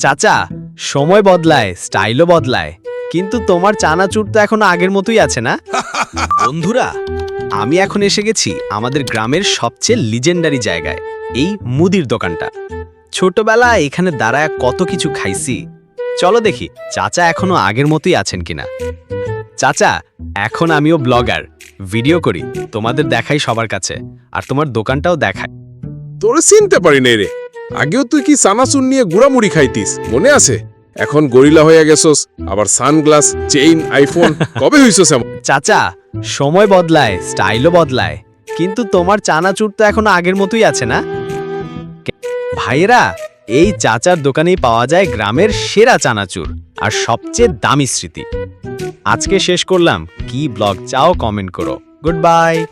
চাচা সময় বদলায় স্টাইলও বদলায়। কিন্তু তোমার চানাচুর তো এখনও আগের মতোই আছে না? বন্ধুরা আমি এখন এসে গেছি আমাদের গ্রামের সবচেয়ে লিজেন্ডারি জায়গায় এই মুদির দোকানটা। ছোটবেলা এখানে দাঁড়ায় কত কিছু খাইছি। চলো দেখি চাচা এখনও আগের মতোই আছেন কিনা? চাচা এখন আমিও ব্লগার ভিডিও করি তোমাদের দেখাই সবার কাছে আর তোমার দোকানটাও দেখাই। তোরে চিনতে পারি নাই রে। আগেও তুই কি সানাসুন নিয়ে গুড়ামুড়ি খাইতিস? মনে আছে? এখন গরিলা হয়ে গেছস আবার সানগ্লাস চেইন আইফোন কবে হইছস এমন? চাচা সময় বদলায় স্টাইলও বদলায়। কিন্তু তোমার চানাচুর তো এখন আগের মতোই আছে না? ভাইরা এই চাচার দোকানেই পাওয়া যায় গ্রামের সেরা চানাচুর আর সবচেয়ে দামি স্মৃতি। আজকে শেষ করলাম। কি ব্লগ চাও কমেন্ট করো। Good bye.